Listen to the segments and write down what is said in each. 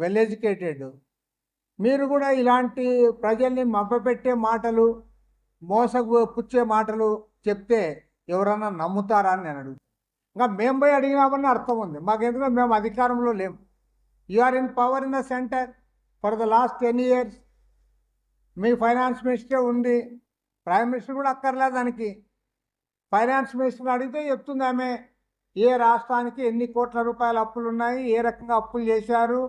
Well educated. మీరు కూడా ఇలాంటి ప్రజల్ని మభ్యపెట్టే మాటలు మోసకు పుచ్చే మాటలు చెప్తే ఎవరన్నా నమ్ముతారా అని నేను అడుగుతాను ఇంకా మేము పోయి అడిగినామని అర్థం ఉంది. మాకెందుకంటే మేము అధికారంలో లేము you are in power in the centre for the last ten years me finance మినిస్టరే ఉంది. ప్రైమ్ మినిస్టర్ కూడా అక్కర్లేదు దానికి. ఫైనాన్స్ మినిస్టర్ అడిగితే చెప్తుంది ఆమె ఏ రాష్ట్రానికి ఎన్ని కోట్ల రూపాయల అప్పులు ఉన్నాయి ఏ రకంగా అప్పులు చేశారు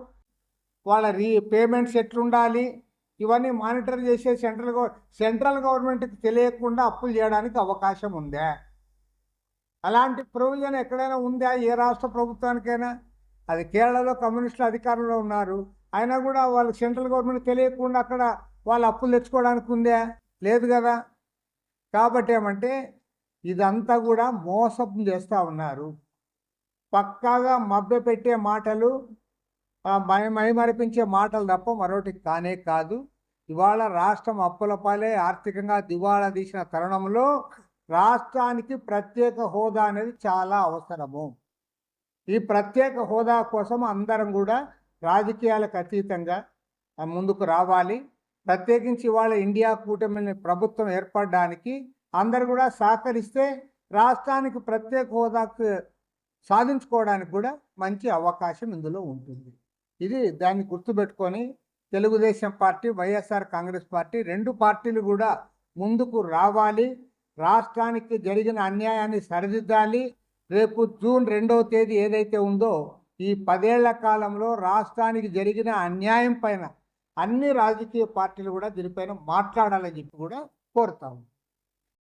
వాళ్ళ రీ పేమెంట్స్ ఎట్లుండాలి? ఇవన్నీ మానిటర్ చేసే సెంట్రల్ గవర్ సెంట్రల్ గవర్నమెంట్కి తెలియకుండా అప్పులు చేయడానికి అవకాశం ఉందా? అలాంటి ప్రొవిజన్ ఎక్కడైనా ఉందా? ఏ రాష్ట్ర ప్రభుత్వానికైనా? అది కేరళలో కమ్యూనిస్టులు అధికారంలో ఉన్నారు. అయినా కూడా వాళ్ళకి సెంట్రల్ గవర్నమెంట్ తెలియకుండా అక్కడ వాళ్ళు అప్పులు తెచ్చుకోవడానికి ఉందా? లేదు కదా. కాబట్టి ఏమంటే ఇదంతా కూడా మోసం చేస్తూ ఉన్నారు. పక్కాగా మభ్యపెట్టే మాటలు మైమరిపించే మాటలు తప్ప మరొకటి కానే కాదు. ఇవాళ రాష్ట్రం అప్పులపాలే ఆర్థికంగా దివాళా తీసిన తరుణంలో రాష్ట్రానికి ప్రత్యేక హోదా అనేది చాలా అవసరము. ఈ ప్రత్యేక హోదా కోసం అందరం కూడా రాజకీయాలకు అతీతంగా ముందుకు రావాలి. ప్రత్యేకించి ఇవాళ ఇండియా కూటమిని ప్రభుత్వం ఏర్పడడానికి అందరు కూడా సహకరిస్తే రాష్ట్రానికి ప్రత్యేక హోదాకు సాధించుకోవడానికి కూడా మంచి అవకాశం ఇందులో ఉంటుంది. ఇది దాన్ని గుర్తుపెట్టుకొని Telugu Desam party YSR Congress party రెండు పార్టీలు కూడా ముందుకు రావాలి. రాష్ట్రానికి జరిగిన అన్యాయాన్ని సరిదిద్దాలి. రేపు జూన్ రెండవ తేదీ ఏదైతే ఉందో ఈ పదేళ్ళ కాలంలో రాష్ట్రానికి జరిగిన అన్యాయం పైన అన్ని రాజకీయ పార్టీలు కూడా దీనిపైన మాట్లాడాలని చెప్పి కూడా కోరుతాము